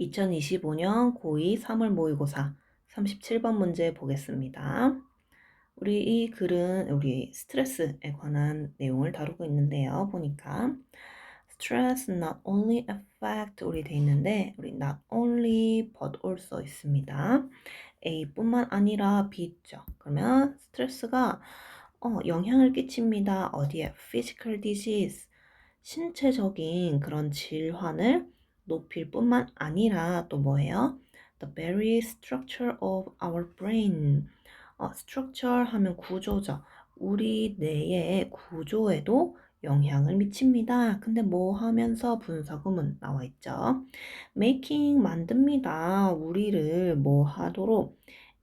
2025년 고2 3월 모의고사 37번 문제 보겠습니다. 우리 이 글은 우리 스트레스에 관한 내용을 다루고 있는데요. 보니까 stress not only affect 우리 돼 있는데 우리 not only but also 있습니다. A뿐만 아니라 B 있죠. 그러면 스트레스가 어, 영향을 끼칩니다. 어디에? physical disease 신체적인 그런 질환을 높일 뿐만 아니라 또 뭐예요? The very structure of our brain. 어, structure 하면 구조죠. 우리 뇌의 구조에도 영향을 미칩니다. 근데 뭐 하면서 분사구문 나와 있죠. making 만듭니다. 우리를 뭐 하도록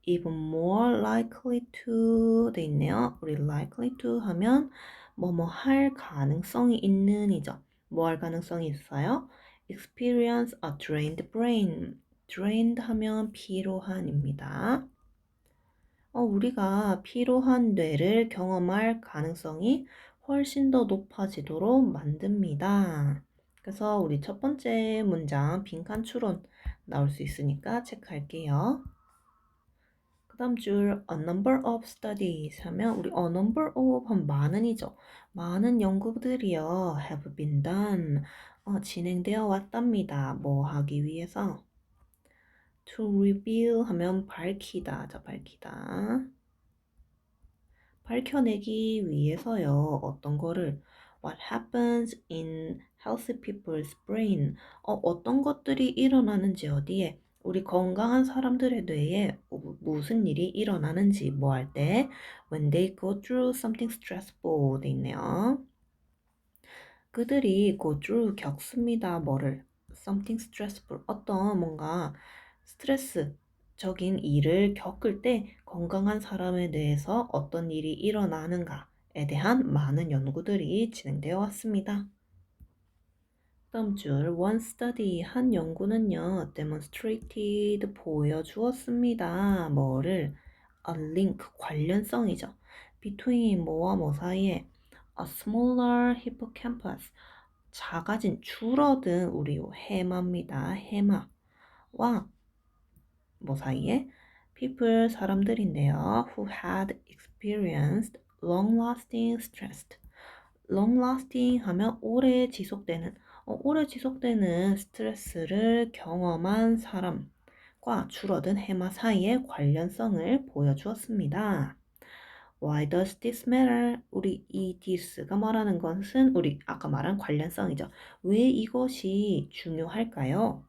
even more likely to 돼 있네요. 우리 likely to 하면 뭐뭐 할 가능성이 있는이죠. 뭐 할 가능성이 있어요? Experience a drained brain. drained 하면 피로한입니다. 어, 우리가 피로한 뇌를 경험할 가능성이 훨씬 더 높아지도록 만듭니다. 그래서 우리 첫 번째 문장 빈칸 추론 나올 수 있으니까 체크할게요. 그 다음 줄 a number of studies 하면 우리 a number of 하면 많은이죠. 많은 연구들이요 have been done 어, 진행되어 왔답니다. 뭐 하기 위해서 to reveal 하면 밝히다 자 밝히다 밝혀내기 위해서요 어떤 거를 what happens in healthy people's brain 어, 어떤 것들이 일어나는지 어디에 우리 건강한 사람들의 뇌에 무슨 일이 일어나는지 뭐 할 때 when they go through something stressful 돼 있네요. 그들이 go through 겪습니다. 뭐를 something stressful 어떤 뭔가 스트레스적인 일을 겪을 때 건강한 사람에 대해서 어떤 일이 일어나는가에 대한 많은 연구들이 진행되어 왔습니다. 다음 줄 one study 한 연구는요 demonstrated 보여주었습니다. 뭐를 a link 관련성이죠. between 뭐와 뭐 사이에 a smaller hippocampus 작아진 줄어든 우리 해마입니다. 해마와 뭐 사이에 people 사람들인데요. who had experienced long-lasting stress. Long-lasting 하면 오래 지속되는 어, 오래 지속되는 스트레스를 경험한 사람과 줄어든 해마 사이의 관련성을 보여주었습니다. Why does this matter? 우리 이 this가 말하는 것은 우리 아까 말한 관련성이죠. 왜 이것이 중요할까요?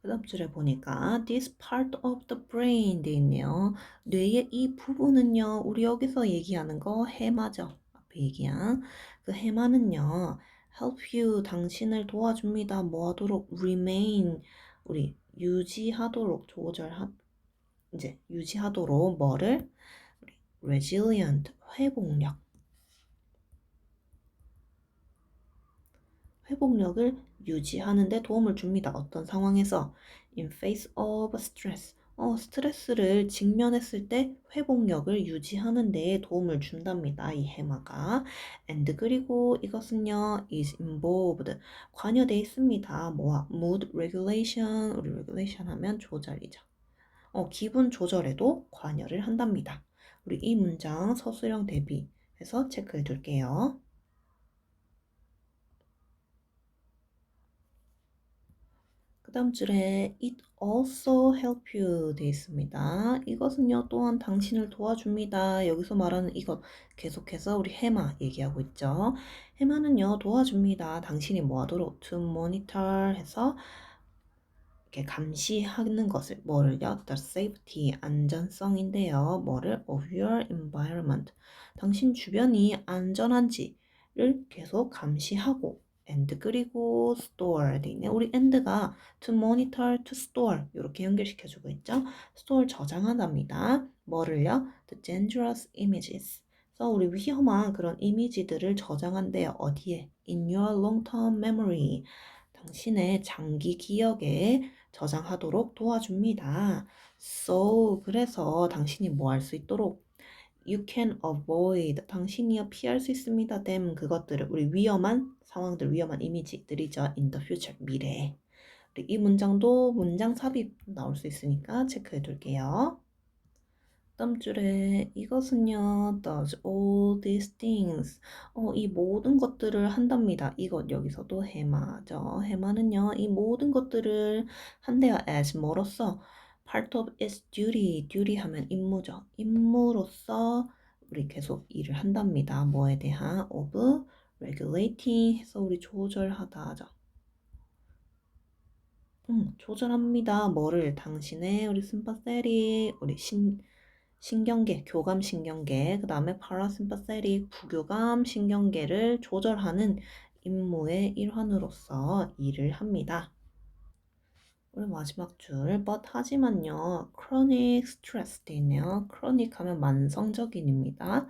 그 다음 줄에 보니까 this part of the brain 돼 있네요. 뇌의 이 부분은요. 우리 여기서 얘기하는 거 해마죠. 앞에 얘기한 그 해마는요. help you 당신을 도와줍니다. 뭐 하도록 remain 우리 유지하도록 조절하 이제 유지하도록 뭐를 resilient 회복력 회복력을 유지하는 데 도움을 줍니다. 어떤 상황에서 in face of stress 어, 스트레스를 직면했을 때 회복력을 유지하는 데 도움을 준답니다. 이 해마가. and 그리고 이것은요 is involved 관여돼 있습니다. 뭐와 mood regulation 우리 regulation 하면 조절이죠. 어, 기분 조절에도 관여를 한답니다. 우리 이 문장 서술형 대비해서 체크해 둘게요. 그 다음 줄에 it also help you 돼 있습니다. 이것은요 또한 당신을 도와줍니다. 여기서 말하는 이것 계속해서 우리 해마 얘기하고 있죠. 해마는요 도와줍니다. 당신이 뭐 하도록 to monitor 해서 이렇게 감시하는 것을 뭐를요? The safety 안전성인데요. 뭐를 of your environment 당신 주변이 안전한지를 계속 감시하고 and 그리고 store 돼 있네. 우리 and가 to monitor, to store 이렇게 연결시켜 주고 있죠. store 저장한답니다. 뭐를요? The dangerous images. 그래서 우리 위험한 그런 이미지들을 저장한대요. 어디에? In your long-term memory. 당신의 장기 기억에 저장하도록 도와줍니다. So 그래서 당신이 뭐 할 수 있도록 you can avoid 당신이요 피할 수 있습니다. them 그것들을 우리 위험한 상황들 위험한 이미지들이죠. in the future 미래에 이 문장도 문장 삽입 나올 수 있으니까 체크해 둘게요. 다음 줄에 이것은요, does all these things. 어, 이 모든 것들을 한답니다. 이것 여기서도 해마죠. 해마는요, 이 모든 것들을 한대요. as 뭐로써 part of its duty. duty 하면 임무죠. 임무로서 우리 계속 일을 한답니다. 뭐에 대한 of regulating 해서 우리 조절하다 하죠. 음, 조절합니다. 뭐를 당신의 우리 sympathetic 우리 신 신경계, 교감 신경계, 그 다음에 parasympathetic 부교감 신경계를 조절하는 임무의 일환으로서 일을 합니다. 우리 마지막 줄, but 하지만요, chronic stress도 있네요. chronic 하면 만성적인입니다.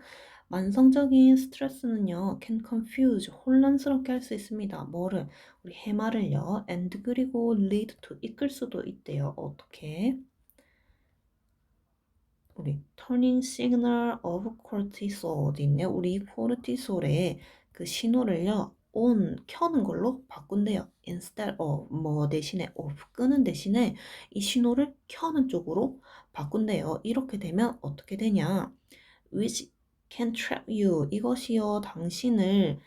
만성적인 스트레스는요, can confuse, 혼란스럽게 할 수 있습니다. 뭐를? 우리 해마를요, and 그리고 lead to, 이끌 수도 있대요. 어떻게? 우리 turning signal of cortisol 있네요. 우리 코르티솔의 그 신호를요, on 켜는 걸로 바꾼대요. instead of 뭐 대신에 off 끄는 대신에 이 신호를 켜는 쪽으로 바꾼대요. 이렇게 되면 어떻게 되냐? which can trap you 이것이요 당신을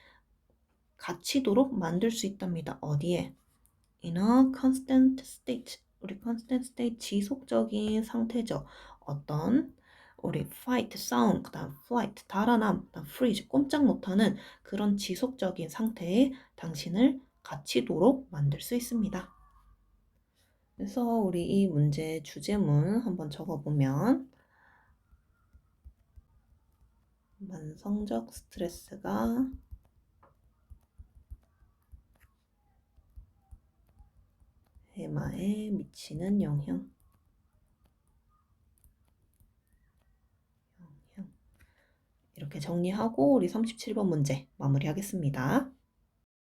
갇히도록 만들 수 있답니다. 어디에? in a constant state 우리 constant state 지속적인 상태죠. 어떤 우리 fight, sound, 그다음 flight, 달아남, 그다음 freeze, 꼼짝 못하는 그런 지속적인 상태에 당신을 갇히도록 만들 수 있습니다. 그래서 우리 이 문제 주제문 한번 적어보면 만성적 스트레스가 해마에 미치는 영향. 이렇게 정리하고 우리 37번 문제 마무리하겠습니다.